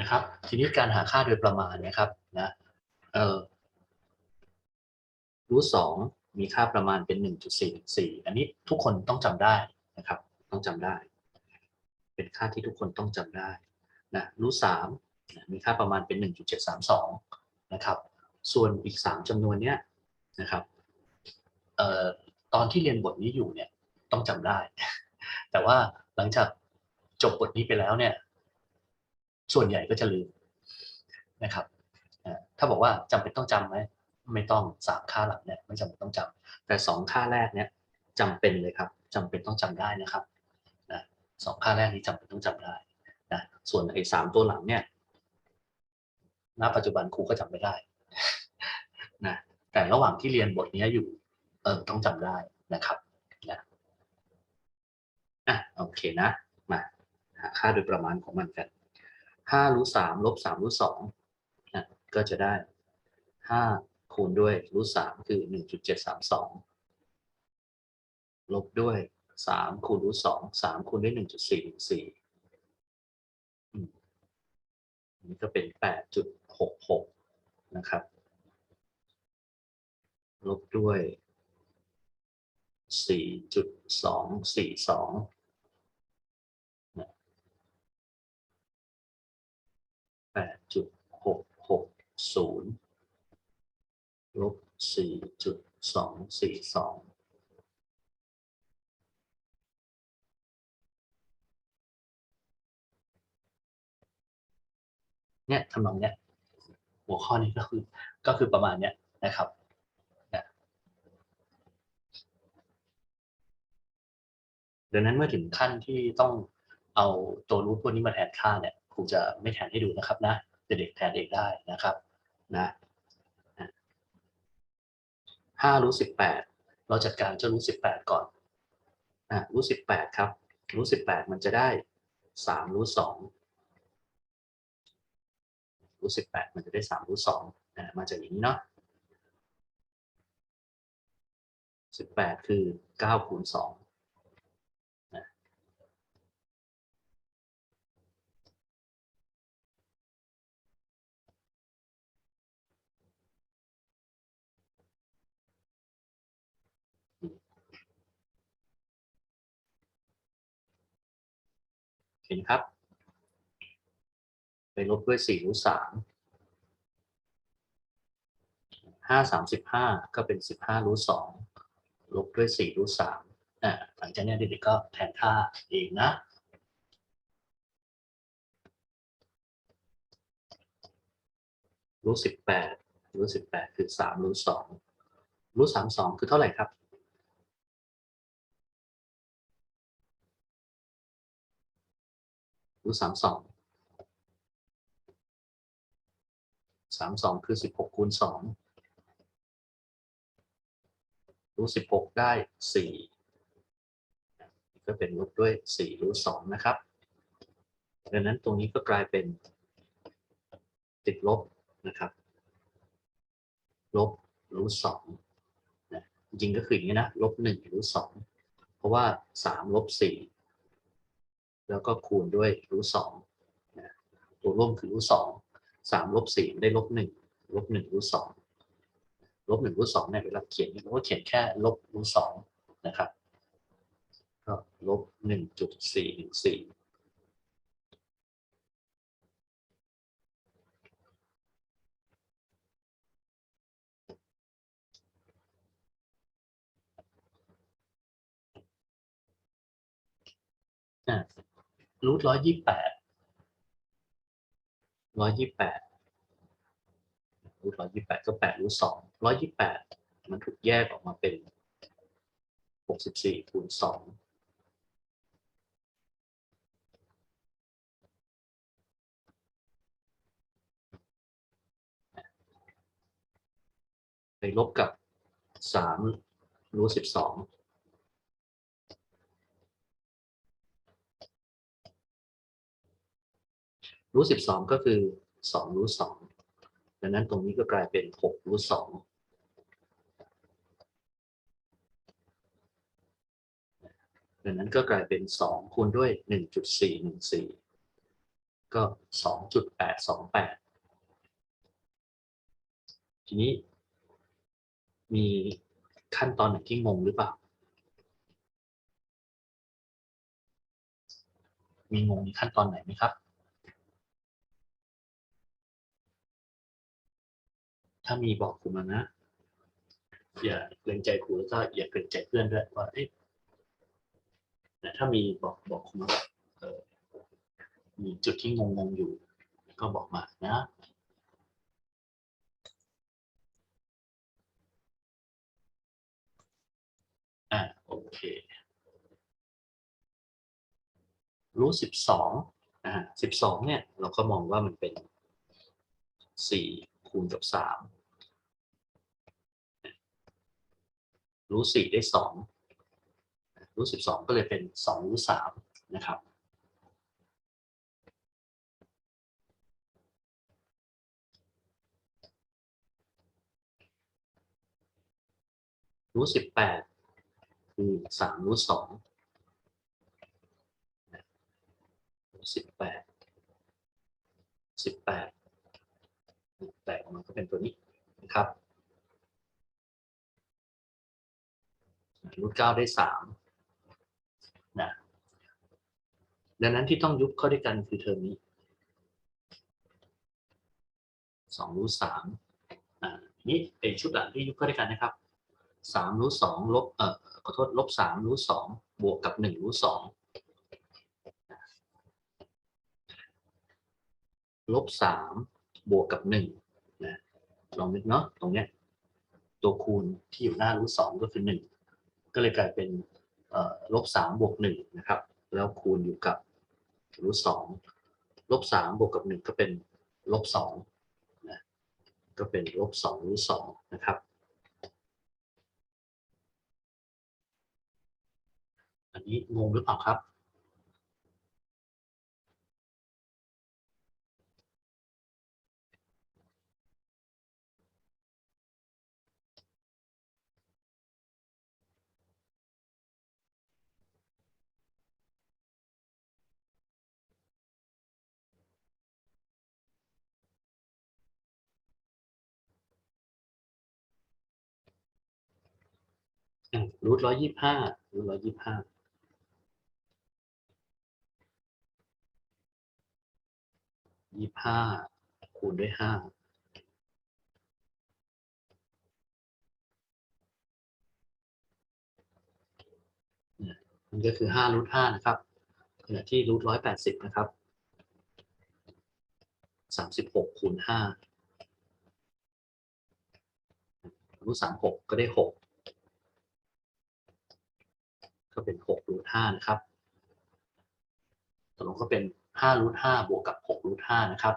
นะครับ ทีนี้การหาค่าโดยประมาณนะครับนะเออรูทสองมีค่าประมาณเป็น 1.44 อันนี้ทุกคนต้องจำได้นะครับ ต้องจำได้ เป็นค่าที่ทุกคนต้องจำได้นะรูทสามมีค่าประมาณเป็น 1.732 นะครับ ส่วนอีก 3จำนวนเนี้ยนะครับเอ่อตอนที่เรียนบทนี้อยู่เนี่ยต้องจำได้ แต่ว่าหลังจากจบบทนี้ไปแล้วเนี่ย ส่วนใหญ่ก็จะลืมนะครับอ่อถ้าบอกว่าจำเป็นต้องจำไหมไม่ต้องสามค่าหลังเนี่ยไม่จำเป็นต้องจำแต่สองค่าแรกเนี่ยจำเป็นเลยครับจำเป็นต้องจำได้นะครับนะสองค่าแรกนี้จำเป็นต้องจำได้นะส่วนไอ้สามตัวหลังเนี่ยณปัจจุบันครูก็จำไม่ได้นะแต่ระหว่างที่เรียนบทนี้อยู่เออต้องจำได้นะครับนะอะโอเคนะมาหาค่าโดยประมาณของมันกัน ห้ารูทสามลบสามรูทสองก็จะได้ห้าคูณด้วยรูทสามคือหนึ่งจุดเจ็ดสามสองลบด้วยสามคูณรูทสองสามคูณด้วยหนึ่งจุดสี่หนึ่งสี่นี่ก็เป็นแปดจุดหกหกนะครับ ลบด้วยสี่จุดสองสี่สอง แปดจุดหกหกศูนย์ลบสี่จุดสองสี่สองเนี่ยทำนองเนี้ยหัวข้อนี้ก็คือก็คือประมาณเนี้ยนะครับดังนั้นเมื่อถึงขั้นที่ต้องเอาตัวรูทพวกนี้มาแทนค่าเนี่ย ครูจะไม่แทนให้ดูนะครับนะแต่เด็กแทนเองได้นะครับนะห้ารูทสิบแปดเราจัดการเจ้ารูทสิบแปดก่อนอะรูทสิบแปดครับรูทสิบแปดมันจะได้สามรูทสองรูทสิบแปดมันจะได้สามรูทสองอะมาจากอย่างนี้เนาะสิบแปดคือเก้าคูณสอง เห็นครับ ไปลบด้วยสี่รูทสามห้าสามสิบห้าก็เป็นสิบห้ารูทสองลบด้วยสี่รูทสามอ่าหลังจากนี้เด็กๆก็แทนค่าเองนะรูทสิบแปดรูทสิบแปดคือสามรูทสองรูทสามสองคือเท่าไหร่ครับ รูทสามสองสามสองคือสิบหกคูณสองรูทสิบหกได้สี่ก็เป็นลบด้วยสี่รูทสองนะครับดังนั้นตรงนี้ก็กลายเป็นติดลบนะครับ ลบรูทสองจริงก็คืออย่างนี้นะลบหนึ่งรูทสองเพราะว่าสามลบสี่ แล้วก็คูณด้วยรูทสองตัวร่วมคือรูทสองสามลบสี่ได้ลบหนึ่งลบหนึ่งรูทสองลบหนึ่งรูทสองเนี่ยเวลาเขียนเนี่ยเราก็เขียนแค่ลบรูทสองนะครับก็ลบหนึ่งจุดสี่หนึ่งสี่ รูทร้อยยี่แปดร้อยยี่แปดรูทร้อยยี่แปดก็แปดรูทสองร้อยยี่แปดมันถูกแยกออกมาเป็นหกสิบสี่คูณสองไปลบกับสามรูทสิบสอง รูทสิบสองก็คือสองรูทสองดังนั้นตรงนี้ก็กลายเป็นหกรูทสองดังนั้นก็กลายเป็นสองคูณด้วยหนึ่งจุดสี่หนึ่งสี่ก็สองจุดแปดสองแปดทีนี้ มีขั้นตอนไหนที่งงหรือเปล่า มีงงในขั้นตอนไหนไหมครับ ถ้ามีบอกครูมานะ อย่าเกรงใจครูแล้วก็อย่าเกรงใจเพื่อนด้วยว่าเอ๊ะถ้ามีบอกบอกครูมาว่าเออมีจุดที่งงงอยู่ ก็บอกมานะอ่าโอเค รู้สิบสองอ่าสิบสองเนี่ย เราก็มองว่ามันเป็นสี่คูณกับสาม รู้สี่ได้สองรู้สิบสองก็เลยเป็นสองรู้สามนะครับรู้สิบแปดคือสามรู้สองรู้สิบแปดสิบแปดแตกออกมาก็เป็นตัวนี้นะครับ รูทเก้าได้สามนะดังนั้นที่ต้องยุบเข้าด้วยกันคือเทอมนี้สองรูทสามอ่านี่เป็นชุดหลังที่ยุบเข้าด้วยกันนะครับสามรูทสองลบเอ่อขอโทษลบสามรูทสองบวกกับหนึ่งรูทสองลบสามบวกกับหนึ่งนะลองนึกเนาะตรงเนี้ยตัวคูณที่อยู่หน้ารูทสองก็คือหนึ่ง ก็เลยกลายเป็นลบสามบวกหนึ่งนะครับ แล้วคูณอยู่กับรูทสองลบสามบวกกับหนึ่งก็เป็นลบสองนะก็เป็นลบสองรูทสองนะครับ อันนี้งงหรือเปล่าครับ รูทร้อยยี่ห้ารูทร้อยยี่ห้ายี่ห้าคูณด้วยห้าเนี่ยมันก็คือห้ารูทห้านะครับขณะที่รูทร้อยแปดสิบนะครับสามสิบหกคูณห้ารูทสามหกก็ได้หก ก็เป็นหกรูทห้านะครับตกลงก็เป็นห้ารูทห้าบวกกับหกรูทห้านะครับ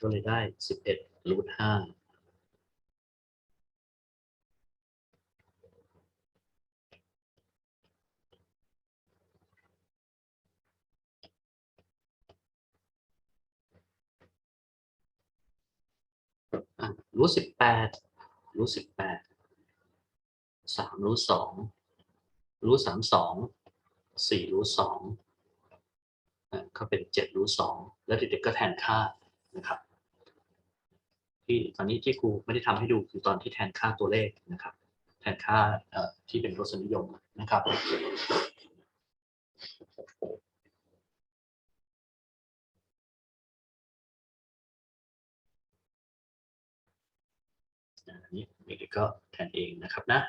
ก็เลยได้สิบเอ็ดรูทห้าอะ รูทสิบแปดรูทสิบแปดสามรูทสองรูทสามสองสี่รูทสองอะก็เป็นเจ็ดรูทสองแล้วเด็กๆก็แทนค่านะครับ ที่ตอนนี้ที่ครูไม่ได้ทำให้ดูคือตอนที่แทนค่าตัวเลขนะครับ แทนค่าที่เป็นรสนิยมนะครับ อันนี้เด็กๆก็แทนเองนะครับนะ